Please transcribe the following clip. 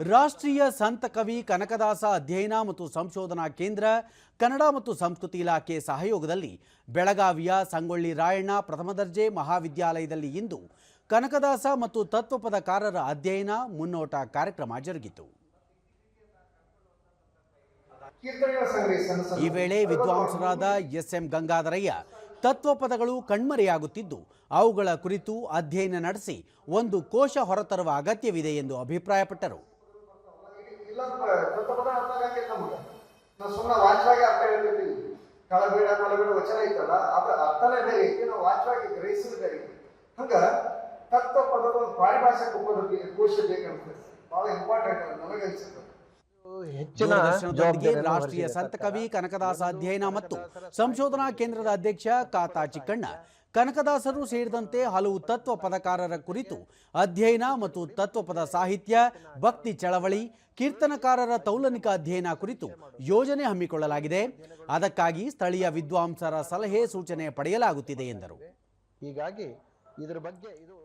ರಾಷ್ಟ್ರೀಯ ಸಂತ ಕವಿ ಕನಕದಾಸ ಅಧ್ಯಯನ ಮತ್ತು ಸಂಶೋಧನಾ ಕೇಂದ್ರ, ಕನ್ನಡ ಮತ್ತು ಸಂಸ್ಕೃತಿ ಇಲಾಖೆ ಸಹಯೋಗದಲ್ಲಿ ಬೆಳಗಾವಿಯ ಸಂಗೊಳ್ಳಿ ರಾಯಣ್ಣ ಪ್ರಥಮ ದರ್ಜೆ ಮಹಾವಿದ್ಯಾಲಯದಲ್ಲಿ ಇಂದು ಕನಕದಾಸ ಮತ್ತು ತತ್ವಪದಕಾರರ ಅಧ್ಯಯನ ಮುನ್ನೋಟ ಕಾರ್ಯಕ್ರಮ ಜರುಗಿತು. ಈ ವೇಳೆ ವಿದ್ವಾಂಸರಾದ ಎಸ್ ಎಂ ಗಂಗಾಧರಯ್ಯ, ತತ್ವಪದಗಳು ಕಣ್ಮರೆಯಾಗುತ್ತಿದ್ದು, ಅವುಗಳ ಕುರಿತು ಅಧ್ಯಯನ ನಡೆಸಿ ಒಂದು ಕೋಶ ಹೊರತರುವ ಅಗತ್ಯವಿದೆ ಎಂದು ಅಭಿಪ್ರಾಯಪಟ್ಟರು. ತತ್ವಪದ ಅರ್ಥ ಆಗಂಗಿಲ್ಲ ನಮಗೆ ನಾವು ಸುಮ್ಮನೆ ವಾಚ್ಯವಾಗಿ ಅರ್ಥ ಹೇಳ್ತೀವಿ ಕಳಬೇಡ ಕಳಬೇಡ, ವಚನ ಐತಲ್ಲ ಅದ್ರ ಅರ್ಥನೇ ಬೇರೆ ಐತಿ ನಾವು ವಾಚ್ಯವಾಗಿ ಗ್ರಹಿಸಿದ ಬೇರೆ ಹಂಗ ತತ್ವ ಪದದ ಒಂದು ಪಾರಿಭಾಷೆಕ ಉಪದ ಕೋಶ ಬೇಕಂತ ಬಹಳ ಇಂಪಾರ್ಟೆಂಟ್ ನನಗೆ ಅನ್ಸುತ್ತೆ ಹೆಚ್ಚಿನ ರಾಷ್ಟ್ರೀಯ ಸಂತಕವಿ ಸಂತ ಕವಿ ಕನಕದಾಸ ಅಧ್ಯಯನ ಮತ್ತು ಸಂಶೋಧನಾ ಕೇಂದ್ರದ ಅಧ್ಯಕ್ಷ ಕಾತಾ ಚಿಕ್ಕಣ್ಣ ಕನಕದಾಸರು ಸೇರಿದಂತೆ ಹಲವು ತತ್ವ ಪದಕಾರರ ಕುರಿತು ಅಧ್ಯಯನ ಮತ್ತು ತತ್ವಪದ ಸಾಹಿತ್ಯ ಭಕ್ತಿ ಚಳವಳಿ ಕೀರ್ತನಕಾರರ ತೌಲನಿಕ ಅಧ್ಯಯನ ಕುರಿತು ಯೋಜನೆ ಹಮ್ಮಿಕೊಳ್ಳಲಾಗಿದೆ. ಅದಕ್ಕಾಗಿ ಸ್ಥಳೀಯ ವಿದ್ವಾಂಸರ ಸಲಹೆ ಸೂಚನೆ ಪಡೆಯಲಾಗುತ್ತಿದೆ ಎಂದರು. ಹೀಗಾಗಿ ಇದರ ಬಗ್ಗೆ ಇದು